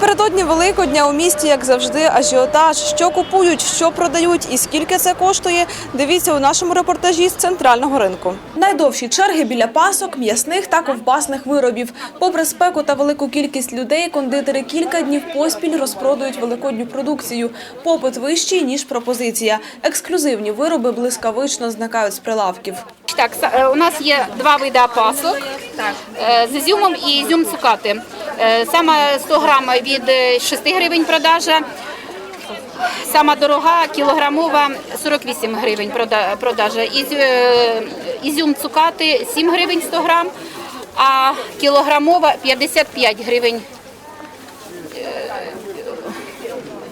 Напередодні Великодня у місті, як завжди, ажіотаж. Що купують, що продають і скільки це коштує, дивіться у нашому репортажі з центрального ринку. Найдовші черги біля пасок, м'ясних та ковбасних виробів. Попри спеку та велику кількість людей, кондитери кілька днів поспіль розпродають великодню продукцію. Попит вищий, ніж пропозиція. Ексклюзивні вироби блискавично зникають з прилавків. Так, са- е, у нас є два види пасок е, з ізюмом і ізюм цукати. Е, Саме 100 грам від е, 6 гривень продажа. Сама дорога кілограмова 48 гривень продажа. Е, ізюм цукати 7 гривень 100 грам, а кілограмова 55 гривень.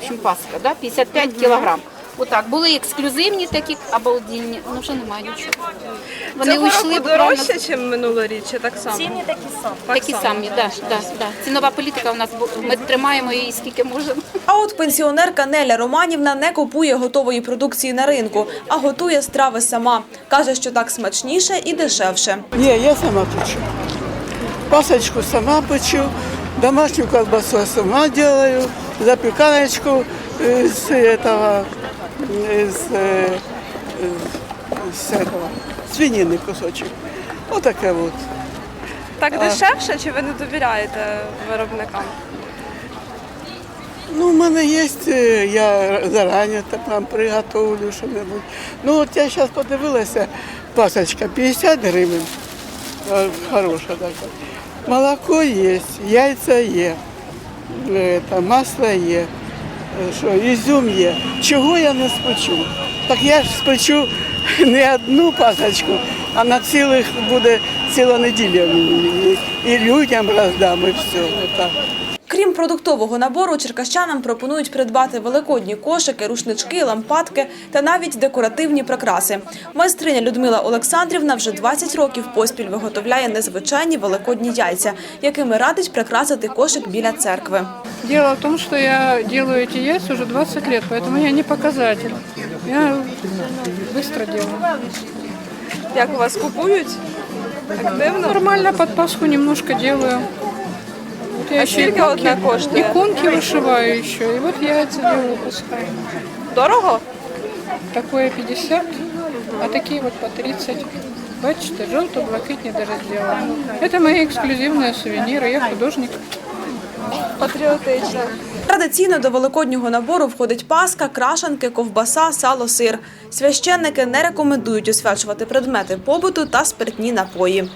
Е, паска, да? 55 кілограм. Отак, були ексклюзивні такі обалденні, ну вже немає нічого. Вони уйшли буквально дорожче, ніж минулоріч, чи так само? такі самі, да, да, да. Цінова політика у нас бу- ми тримаємо її скільки можемо. А от пенсіонерка Неля Романівна не купує готової продукції на ринку, а готує страви сама. Каже, що так смачніше і дешевше. Не, я сама печу. Пасочку сама печу, домашнюю колбасу я сама делаю, запеканочку из этого, из, э, из этого, свинины кусочек. Вот такая вот. Так дешевше, чи ви не довіряєте виробникам? Ну, у мене є, е, я зарані там приготовлю що-небудь. Ну, от я зараз подивилася, пасочка 50 гривень, е, хороша така. Молоко є, яйця є, е, та масло є, е, що, ізюм є. Чого я не спечу? Так я ж спечу не одну пасочку, а на цілих буде ціла неділя. І людям роздам, і все. Отак. Крім продуктового набору, черкащанам пропонують придбати великодні кошики, рушнички, лампадки та навіть декоративні прикраси. Майстриня Людмила Олександрівна вже 20 років поспіль виготовляє незвичайні великодні яйця, якими радить прикрасити кошик біля церкви. Дело в том, что я делаю эти яйца уже 20 лет, поэтому я не показатель. Я быстро делаю. Як у вас купують? Активно? Нормально под Пасху немножко делаю. Вот я А еще сколько одна коштує? иконки вышиваю еще. И вот яйца делаю пускай. Дорого? Такое 50, а такие вот по 30. Бачите, желто-блакитні даже сделала. Это мои эксклюзивные сувениры. Я художник. Патріотично. Традиційно до великоднього набору входить паска, крашанки, ковбаса, сало, сир. Священники не рекомендують освячувати предмети побуту та спиртні напої.